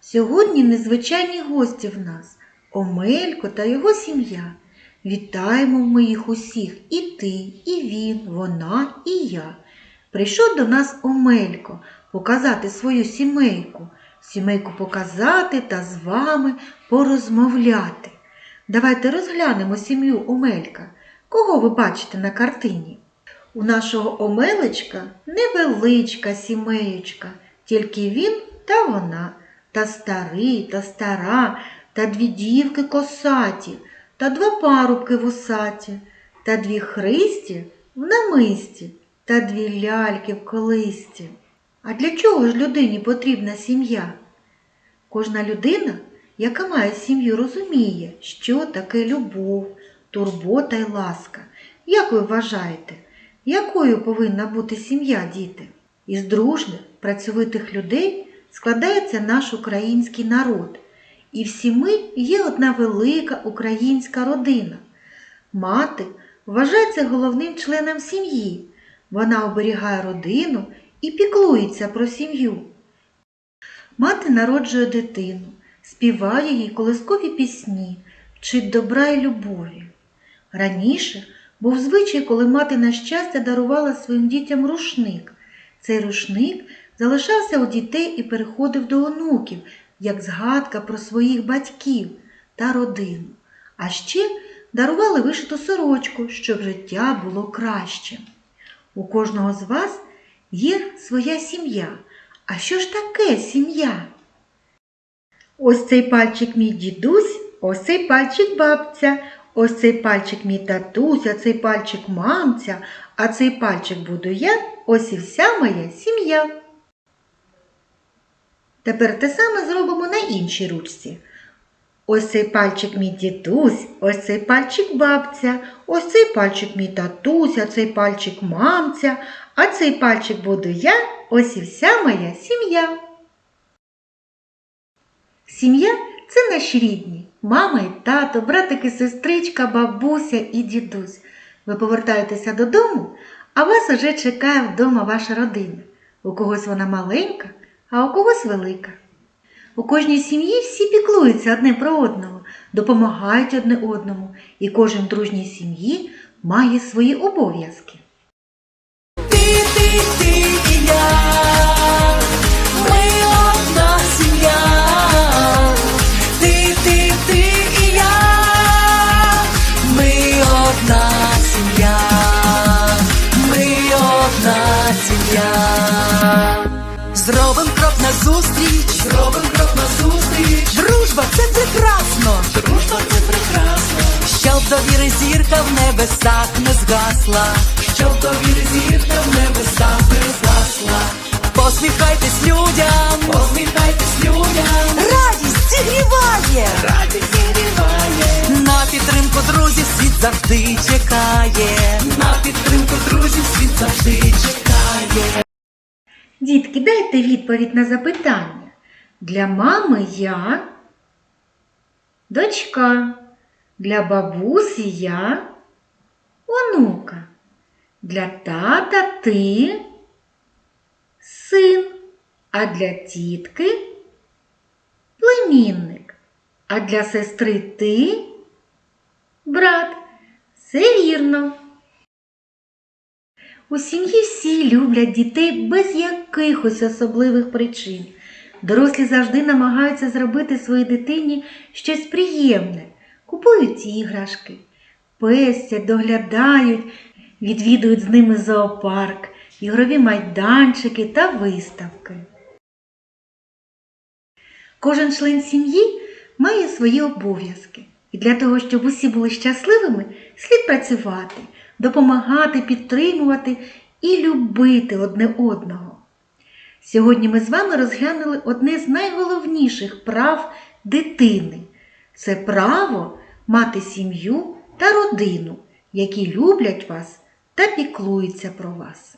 Сьогодні незвичайні гості в нас Омелько та його сім'я. Вітаємо ми їх усіх і ти, і він, вона, і я. Прийшов до нас Омелько показати свою сімейку, сімейку показати та з вами порозмовляти. Давайте розглянемо сім'ю Омелька. Кого ви бачите на картині? У нашого Омелечка невеличка сімеєчка, тільки він та вона, та старий, та стара, та дві дівки косаті, та два парубки вусаті, та дві христі в намисті, та дві ляльки в колисті. А для чого ж людині потрібна сім'я? Кожна людина, яка має сім'ю, розуміє, що таке любов, турбота й ласка. Як ви вважаєте, якою повинна бути сім'я, діти? Із дружних, працьовитих людей складається наш український народ. І всі ми є одна велика українська родина. Мати вважається головним членом сім'ї. Вона оберігає родину і піклується про сім'ю. Мати народжує дитину, співає їй колискові пісні, вчить добра і любові. Раніше був звичай, коли мати на щастя дарувала своїм дітям рушник. Цей рушник залишався у дітей і переходив до онуків, як згадка про своїх батьків та родину. А ще дарували вишиту сорочку, щоб життя було кращим. У кожного з вас є своя сім'я. А що ж таке сім'я? Ось цей пальчик мій дідусь, ось цей пальчик бабця, ось цей пальчик мій татусь, а цей пальчик мамця, а цей пальчик буду я, ось і вся моя сім'я. Тепер те саме зробимо на іншій ручці. Ось цей пальчик мій дідусь, ось цей пальчик бабця, ось цей пальчик мій татусь, а цей пальчик мамця, а цей пальчик буду я, ось і вся моя сім'я. Сім'я це наші рідні, мама і тато, братики, сестричка, бабуся і дідусь. Ви повертаєтеся додому, а вас уже чекає вдома ваша родина. У когось вона маленька, а у когось велика. У кожній сім'ї всі піклуються одне про одного, допомагають одне одному, і кожен дружній сім'ї має свої обов'язки. Ти, ти, ти і я, ми одна сім'я. Ти, ти, ми одна сім'я, ми одна сім'я. Назустріч, зробим крок назустріч. Дружба це прекрасно, дружба це прекрасно. Щоб довіри зірка в небесах не згасла, щоб довіри зірка в небесах не згасла. Посміхайтесь людям, посміхайтесь людям. Радість зігріває, радість зігріває. На підтримку друзів світ завжди чекає. На підтримку друзів світ завжди чекає. Дітки, дайте відповідь на запитання. Для мами я дочка, для бабусі я онука, для тата ти син, а для тітки племінник, а для сестри ти брат. Все вірно. У сім'ї всі люблять дітей без якихось особливих причин. Дорослі завжди намагаються зробити своїй дитині щось приємне, купують іграшки, пестять, доглядають, відвідують з ними зоопарк, ігрові майданчики та виставки. Кожен член сім'ї має свої обов'язки. І для того, щоб усі були щасливими, слід працювати, допомагати, підтримувати і любити одне одного. Сьогодні ми з вами розглянули одне з найголовніших прав дитини це право мати сім'ю та родину, які люблять вас та піклуються про вас.